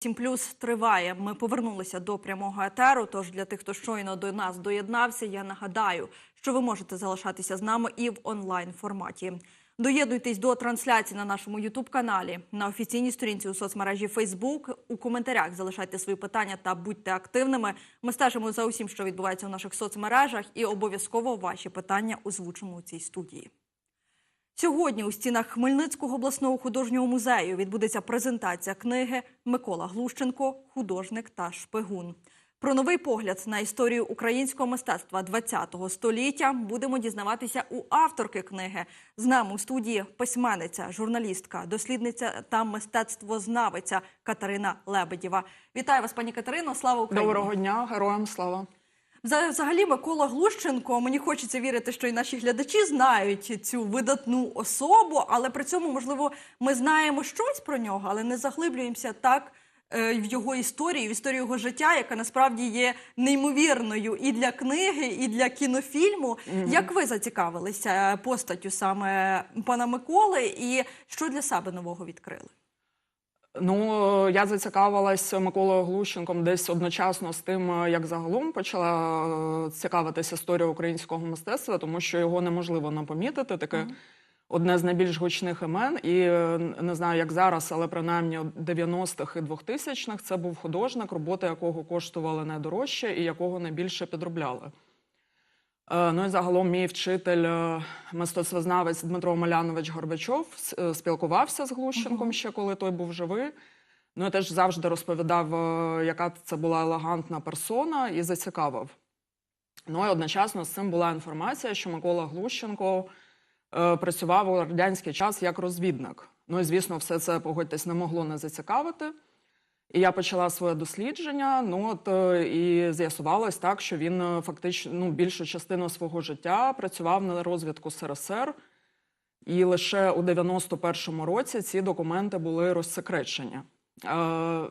Сім плюс триває. Ми повернулися до прямого етеру. Тож для тих, хто щойно до нас доєднався, я нагадаю, що ви можете залишатися з нами і в онлайн форматі. Доєднуйтесь до трансляції на нашому ютуб каналі на офіційній сторінці у соцмережі Facebook. У коментарях залишайте свої питання та будьте активними. Ми стежимо за усім, що відбувається у наших соцмережах, і обов'язково ваші питання озвучимо у цій студії. Сьогодні у стінах Хмельницького обласного художнього музею відбудеться презентація книги Микола Глущенко Художник та шпигун. Про новий погляд на історію українського мистецтва ХХ століття будемо дізнаватися у авторки книги. З нами у студії письменниця, журналістка, дослідниця та мистецтвознавиця Катерина Лебедєва. Вітаю вас, пані Катерино. Слава Україні! Доброго дня, героям слава. Вза- Взагалі, Микола Глущенко, мені хочеться вірити, що і наші глядачі знають цю видатну особу, але при цьому, можливо, ми знаємо щось про нього, але не заглиблюємося так е, в його історію, в історію його життя, яка насправді є неймовірною і для книги, і для кінофільму. Як ви зацікавилися постаттю саме пана Миколи, і що для себе нового відкрили? Ну я зацікавилась Миколою Глущенком десь одночасно з тим, як загалом почала е, цікавитися історією українського мистецтва, тому що його неможливо не помітити. Таке одне з найбільш гучних імен. І е, не знаю, як зараз, але принаймні 90-х і 2000-х це був художник, роботи якого коштували найдорожче і якого найбільше підробляли. Е, Ну і загалом мій вчитель, е, мистецтвознавець Дмитро Малянович Горбачов е, спілкувався з Глущенком ще коли той був живий. Ну і теж завжди розповідав, яка це була елегантна персона, і зацікавив. Ну і одночасно з цим була інформація, що Микола Глущенко працював у радянський час як розвідник. Ну і звісно, все це погодьтесь не могло не зацікавити. І я почала своє дослідження. Ну от е, і з'ясувалось так, що він е, фактично ну, більшу частину свого життя працював на розвідку СРСР, і лише у 91-му році ці документи були розсекречені. Е,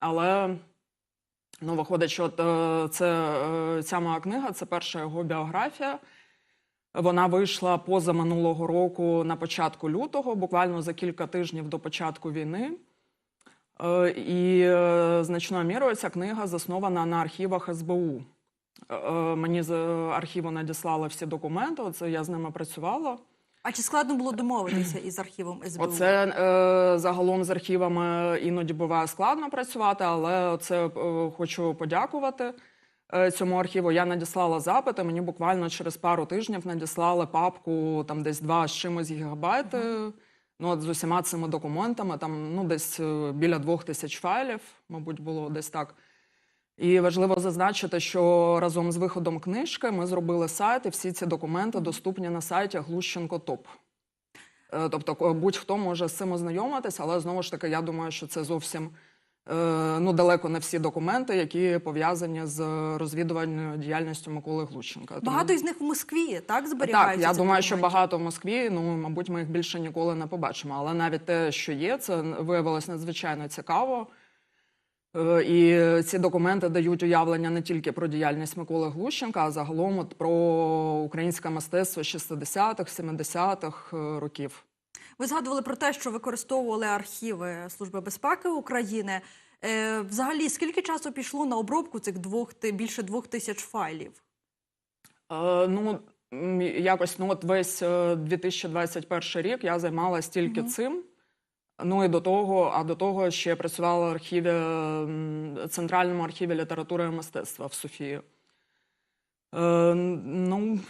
але ну, виходить, що е, це, ця моя книга це перша його біографія. Вона вийшла поза минулого року на початку лютого, буквально за кілька тижнів до початку війни. Е, І е, значною мірою ця книга заснована на архівах СБУ. Е, Мені з архіву надіслали всі документи. Оце я з ними працювала. А чи складно було домовитися із архівом СБУ? Оце е, загалом з архівами іноді буває складно працювати, але це е, хочу подякувати е, цьому архіву. Я надіслала запити. Мені буквально через пару тижнів надіслали папку там десь два з чимось гігабайти. Ну, от з усіма цими документами, там ну десь е, біля двох тисяч файлів, мабуть, було десь так. І важливо зазначити, що разом з виходом книжки ми зробили сайт, і всі ці документи доступні на сайті Глущенко Топ. Е, Тобто будь-хто може з цим ознайомитись, але знову ж таки, я думаю, що це зовсім ну, далеко не всі документи, які пов'язані з розвідувальною діяльністю Миколи Глущенка. Тому- Багато із них в Москві, так, так, я думаю, що багато в Москві. Ну, мабуть, ми їх більше ніколи не побачимо. Але навіть те, що є, це виявилось надзвичайно цікаво. Е, І ці документи дають уявлення не тільки про діяльність Миколи Глущенка, а загалом от про українське мистецтво 60-х, 70-х е, років. Ви згадували про те, що використовували архіви Служби безпеки України. Е, взагалі, скільки часу пішло на обробку цих двох більше двох тисяч файлів? Е, ну, якось ну, от весь е, 2021 рік я займалася тільки цим. Ну і до того, а до того ще працювала в архіві, Центральному архіві літератури і мистецтва в Софії. Е, ну,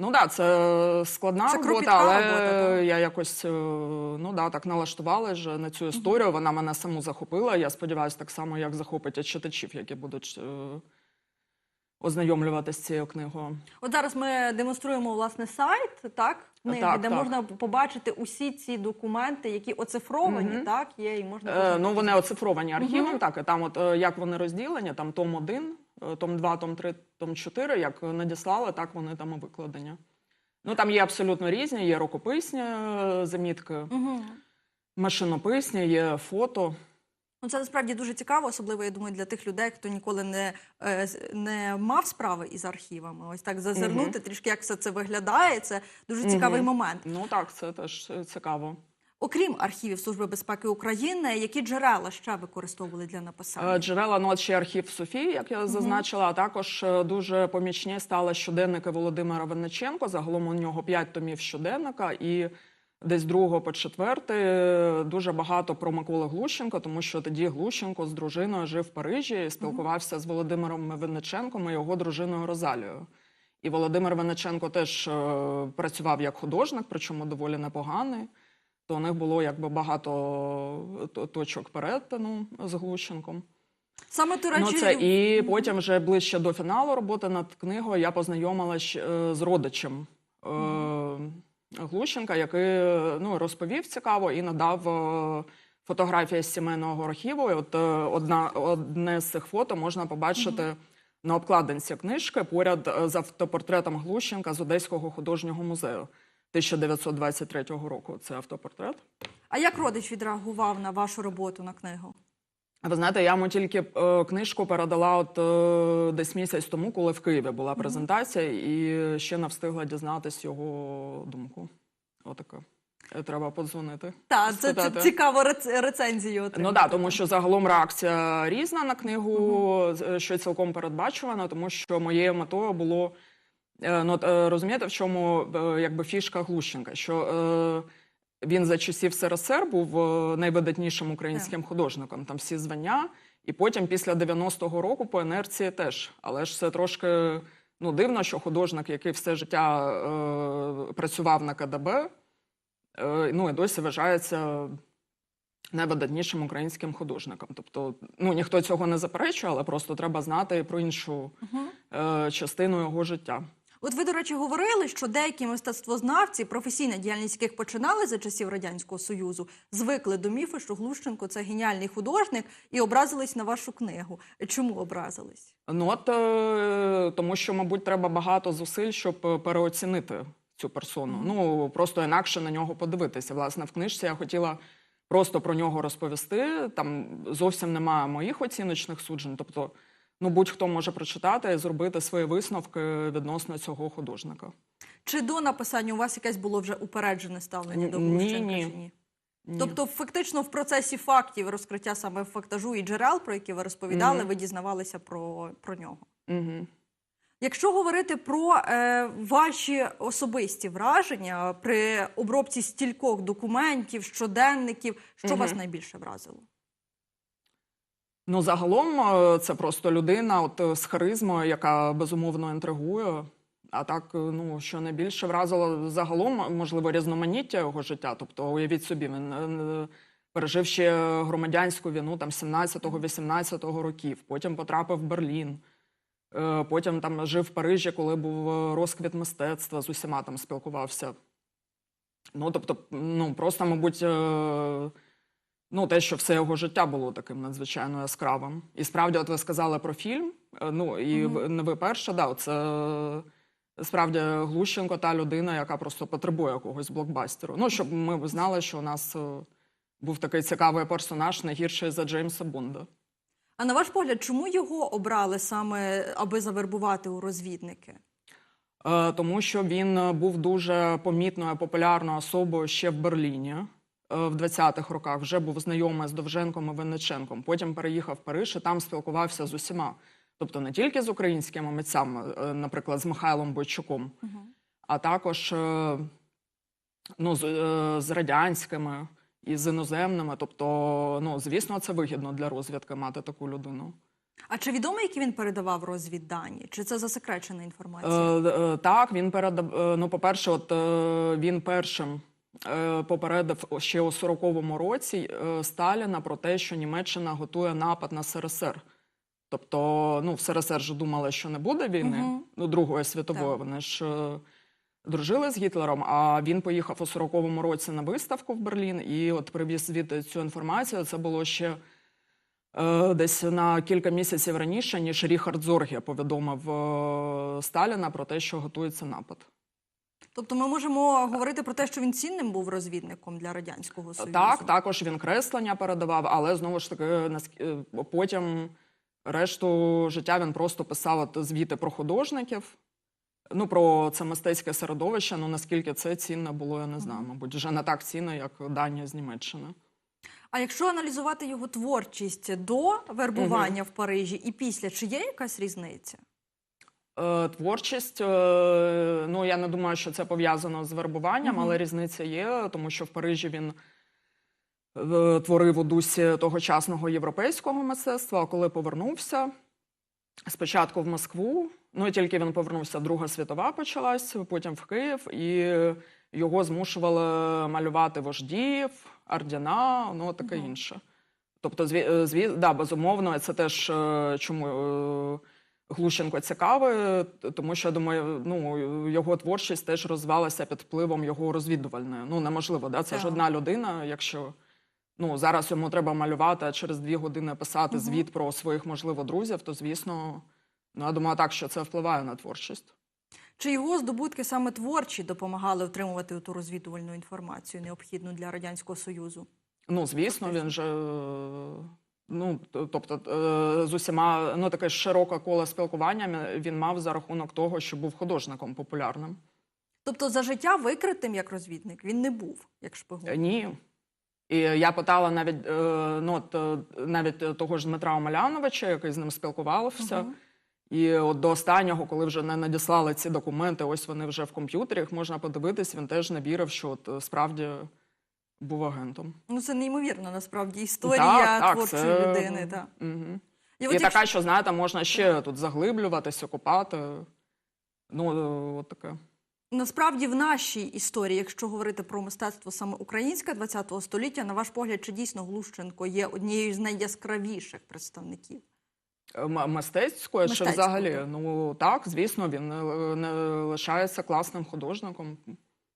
ну да, це складна Це робота, але робота, так. я якось е, ну, да, так налаштувалася вже на цю історію. Вона мене саму захопила. Я сподіваюся, так само, як захопить і читачів, які будуть е, ознайомлюватися з цією книгою. От зараз ми демонструємо власне сайт, так, книги, Так, де так. можна побачити усі ці документи, які оцифровані, Мгм. так, є, і можна Е, ну, вони оцифровані архівом, Мгм. так, і там от е, як вони розділені, там том 1, е, том 2, том 3, том 4, як надіслали, так вони там і викладені. Ну, там є абсолютно різні, є рукописні е, замітки, Мгм. машинописні, є фото. Ну, це насправді дуже цікаво, особливо я думаю, для тих людей, хто ніколи не, е, не мав справи із архівами. Ось так зазирнути трішки, як все це виглядає. Це дуже цікавий Мгм. момент. Ну так, це теж е, цікаво. Окрім архівів Служби безпеки України, які джерела ще використовували для написання? Е, Джерела, ну ще архів Софії, як я зазначила, а також е, дуже помічні стали щоденники Володимира Винниченко. Загалом у нього п'ять томів щоденника, і десь другого по четвертий е, дуже багато про Миколи Глущенко, тому що тоді Глущенко з дружиною жив в Парижі і спілкувався з Володимиром Винниченком і його дружиною Розалією. І Володимир Винниченко теж працював як художник, причому доволі непоганий. То у них було якби багато точок перетину з Глущенком. Саме до речі, Ну, це і потім, вже ближче до фіналу роботи над книгою, я познайомилася е, з родичем е, Глущенка, який е, ну, розповів цікаво і надав е, фотографії з сімейного архіву. І от е, одна, одне з цих фото можна побачити на обкладинці книжки поряд е, з автопортретом Глущенка з Одеського художнього музею 1923 року. Це автопортрет. а як родич відреагував на вашу роботу на книгу? Ви знаєте, я йому тільки е, книжку передала от е, десь місяць тому, коли в Києві була презентація, і ще не встигла дізнатись його думку. Отаке. Е, Треба подзвонити. Так, це, це спитати. цікаво рец- рецензію Ну отримати. так, тому що загалом реакція різна на книгу, з- що цілком передбачувано, тому що моєю метою було е, ну, от, е, розумієте, в чому е, якби фішка Глущенка, що е, він за часів СРСР був е, найвидатнішим українським художником, там всі звання, і потім після 90-го року по інерції теж. Але ж це трошки ну, дивно, що художник, який все життя е, працював на КДБ, е, ну і досі вважається найвидатнішим українським художником. Тобто, ну ніхто цього не заперечує, але просто треба знати про іншу е, частину його життя. От ви, до речі, говорили, що деякі мистецтвознавці, професійна діяльність яких починали за часів радянського союзу, звикли до міфу, що Глущенко це геніальний художник, і образились на вашу книгу. Чому образились? Ну от е, тому, що, мабуть, треба багато зусиль, щоб е, переоцінити цю персону. Ну просто інакше на нього подивитися. Власне, в книжці я хотіла просто про нього розповісти. Там зовсім немає моїх оціночних суджень. Тобто, ну будь-хто може прочитати і зробити свої висновки відносно цього художника. Чи до написання у вас якесь було вже упереджене ставлення до ні. Чи ні? Ні. Тобто, фактично, в процесі фактів розкриття саме фактажу і джерел, про які ви розповідали, Мгм. ви дізнавалися про, про нього. Угу. Якщо говорити про е, ваші особисті враження при обробці стількох документів, щоденників, що Мгм. вас найбільше вразило? Ну, загалом, е, це просто людина от, е, з харизмою, яка безумовно інтригує. А так, е, ну, що найбільше вразило загалом, можливо, різноманіття його життя. Тобто, уявіть собі, він пережив ще громадянську війну там 17-18 років, потім потрапив в Берлін. Потім там жив в Парижі, коли був розквіт мистецтва, з усіма там спілкувався. Ну, тобто, ну, просто, мабуть, ну, те, що все його життя було таким надзвичайно яскравим. І справді, от ви сказали про фільм. е, Ну, і ви- не ви перша, да, це справді Глущенко та людина, яка просто потребує якогось блокбастеру. Ну, щоб ми знали, що у нас е, був такий цікавий персонаж, не гірший за Джеймса Бонда. А на ваш погляд, чому його обрали саме, аби завербувати у розвідники? Е, Тому що він був дуже помітною популярною особою ще в Берліні. Е, В 20-х роках вже був знайомий з Довженком і Винниченком. Потім переїхав в Париж і там спілкувався з усіма. Тобто не тільки з українськими митцями, е, наприклад, з Михайлом Бойчуком, а також е, ну, з, з радянськими і з іноземними. Тобто, ну, звісно, це вигідно для розвідки мати таку людину. А чи відомо, які він передавав розвіддані? Чи це засекречена інформація? Е, е, так, він передав. е, Ну, по-перше, от е, він першим попередив ще у 40-му році е, Сталіна про те, що Німеччина готує напад на СРСР. Тобто, ну, в СРСР же думали, що не буде війни, Мгм. ну, Другої світової. Так. Вони ж е, дружили з Гітлером, а він поїхав у 40-му році на виставку в Берлін і от привіз звідти цю інформацію. Це було ще е, десь на кілька місяців раніше, ніж Ріхард Зорге повідомив е, Сталіна про те, що готується напад. Тобто ми можемо говорити про те, що він цінним був розвідником для радянського союзу. Так, також він креслення передавав, але знову ж таки, е, потім решту життя він просто писав от звіти про художників. Ну, про це мистецьке середовище, ну наскільки це цінно було, я не знаю. Мабуть, вже не так цінно, як Данія з Німеччини. А якщо аналізувати його творчість до вербування в Парижі і після, чи є якась різниця? Е, Творчість, е, ну я не думаю, що це пов'язано з вербуванням, Мгм. але різниця є, тому що в Парижі він е, творив у дусі тогочасного європейського мистецтва. А коли повернувся спочатку в Москву, ну і тільки він повернувся, Друга світова почалась, потім в Київ, і його змушували малювати вождів, ордена, ну таке Мгм. інше. Тобто, зві, зві, да, безумовно, це теж чому. Глущенко цікавий, тому що я думаю, ну його творчість теж розвивалася під впливом його розвідувальної. Ну неможливо, да? це ж одна людина. Якщо ну зараз йому треба малювати, а через дві години писати Мгм. звіт про своїх можливо друзів, то звісно, ну я думаю, так що це впливає на творчість. Чи його здобутки саме творчі допомагали отримувати ту розвідувальну інформацію, необхідну для радянського союзу? Ну звісно, він же. Ну, тобто, е, з усіма ну таке широке коло спілкування він мав за рахунок того, що був художником популярним. Тобто за життя викритим як розвідник він не був як шпигун. Е, Ні. І я питала навіть, е, ну, от, навіть того ж Дмитра Омеляновича, який з ним спілкувався. Мгм. І от до останнього, коли вже не надіслали ці документи, ось вони вже в комп'ютері, їх можна подивитись, він теж не вірив, що от, справді був агентом. Ну це неймовірна насправді історія творчої людини. Так. Угу. І І, от якщо- така, що знаєте, можна ще тут заглиблюватися, копати. Ну, е, от таке. Насправді, в нашій історії, якщо говорити про мистецтво саме українське ХХ століття, на ваш погляд, чи дійсно Глущенко є однією з найяскравіших представників? Е, м- Мистецькою чи взагалі? так. Ну так, звісно, він е, не лишається класним художником,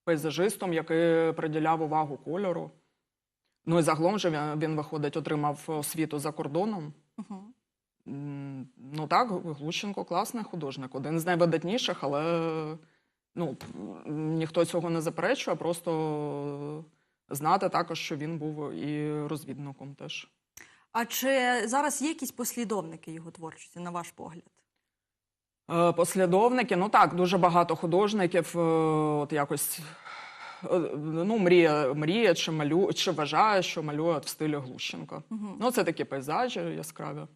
пейзажистом, який приділяв увагу кольору. Ну і загалом же він, він виходить, отримав освіту за кордоном. Угу. Ну так, Глущенко класний художник, один з найвидатніших, але ну, ніхто цього не заперечує, просто знати також, що він був і розвідником теж. А чи зараз є якісь послідовники його творчості, на ваш погляд? Е, Послідовники, ну так, дуже багато художників, е, от якось е, ну, мріє, мріє чи малю, чи вважає, що малює в стилі Глущенка. Угу. Ну, це такі пейзажі яскраві.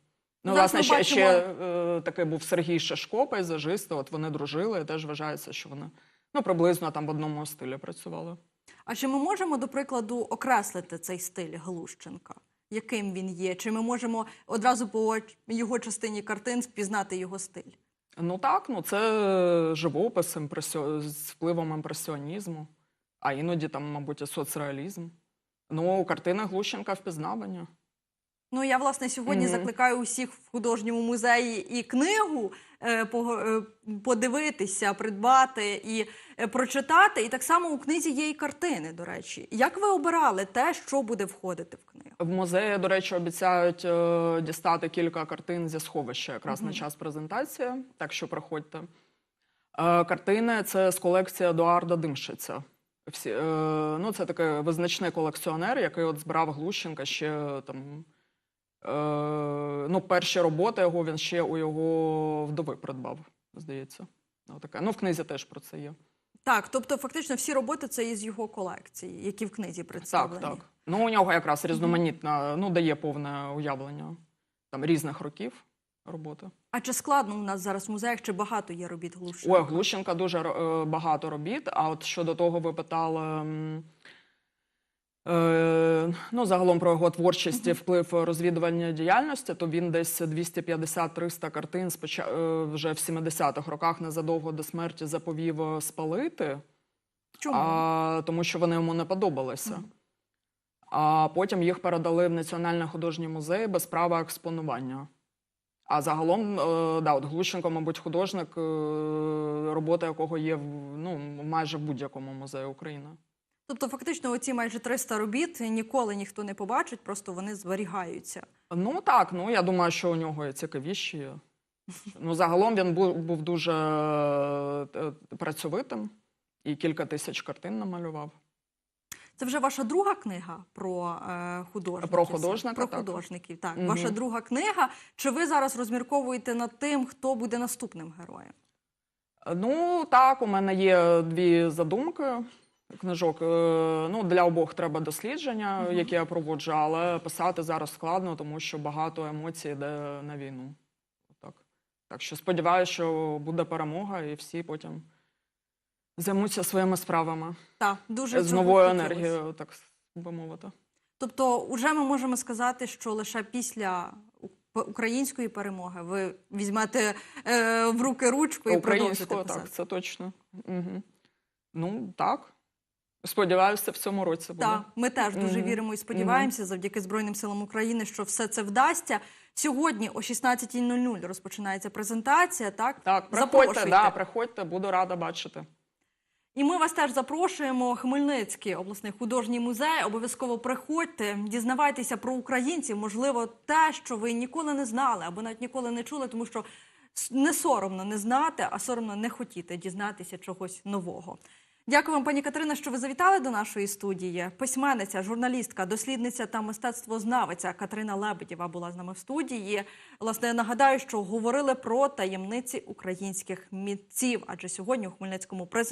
Ну, Зараз власне, ще, бачимо- ще е, такий був Сергій Шашко, пейзажист, от вони дружили, і теж вважається, що вони ну, приблизно там в одному стилі працювали. А чи ми можемо, до прикладу, окреслити цей стиль Глущенка? Яким він є? Чи ми можемо одразу по його частині картин впізнати його стиль? Ну так, ну це живопис імпресіо... з впливом імпресіонізму, а іноді там, мабуть, і соцреалізм. Ну, картини Глущенка впізнавані. Ну я власне сьогодні Мгм. закликаю усіх в художньому музеї і книгу е, пого- е, подивитися, придбати і е, прочитати. І так само у книзі є і картини. До речі, як ви обирали те, що буде входити в книгу? В музеї, до речі, обіцяють е, дістати кілька картин зі сховища якраз на час презентації, так що приходьте. Е, картини це з колекції Едуарда Димшиця. Всі, е, ну, це такий визначний колекціонер, який от збирав Глущенка ще там. Е, ну, перші роботи його він ще у його вдови придбав, здається. Ну, ну в книзі теж про це є. Так, тобто, фактично, всі роботи це із його колекції, які в книзі представлені. Так, так. Ну, у нього якраз різноманітна, ну, дає повне уявлення там різних років роботи. А чи складно у нас зараз в музеях, чи багато є робіт Глущенка? Ой, Глущенка дуже е, багато робіт. А от щодо того, ви питали. Е, ну, загалом про його творчість і вплив розвідувальної діяльності, то він десь 250-300 картин е, вже в 70-х роках незадовго до смерті заповів е, спалити. Чому? А, тому що вони йому не подобалися. А потім їх передали в Національний художній музей без права експонування. А загалом, да, от Глущенко, мабуть, художник, робота якого є ну, майже в будь-якому музеї України. Тобто, фактично, оці майже 300 робіт ніколи ніхто не побачить, просто вони зберігаються. Ну так, ну я думаю, що у нього є цікавіші. Ну, загалом він був, був дуже е, працьовитим і кілька тисяч картин намалював. Це вже ваша друга книга про е, художників. Про художника, Про так. художників, так. Мгм. Ваша друга книга. Чи ви зараз розмірковуєте над тим, хто буде наступним героєм? Ну так, у мене є дві задумки. Книжок е, ну для обох треба дослідження, які я проводжу, але писати зараз складно, тому що багато емоцій йде на війну. Так, так що сподіваюся, що буде перемога, і всі потім займуться своїми справами Так, дуже з новою енергією, так би мовити. Тобто, вже ми можемо сказати, що лише після української перемоги ви візьмете е, в руки ручку і продовжите писати. так, це точно. Угу. Ну так. Сподіваюся, в цьому році буде. Так, ми теж дуже Мгм. віримо і сподіваємося, завдяки Збройним силам України, що все це вдасться. Сьогодні о 16.00 розпочинається презентація. Так, Так, приходьте, да, приходьте, буду рада бачити. І ми вас теж запрошуємо. Хмельницький обласний художній музей. Обов'язково приходьте, дізнавайтеся про українців. Можливо, те, що ви ніколи не знали або навіть ніколи не чули, тому що не соромно не знати, а соромно не хотіти дізнатися чогось нового. Дякую вам, пані Катерина, що ви завітали до нашої студії. Письменниця, журналістка, дослідниця та мистецтвознавиця Катерина Лебедєва була з нами в студії. Власне, я нагадаю, що говорили про таємниці українських мітців, адже сьогодні у Хмельницькому презентують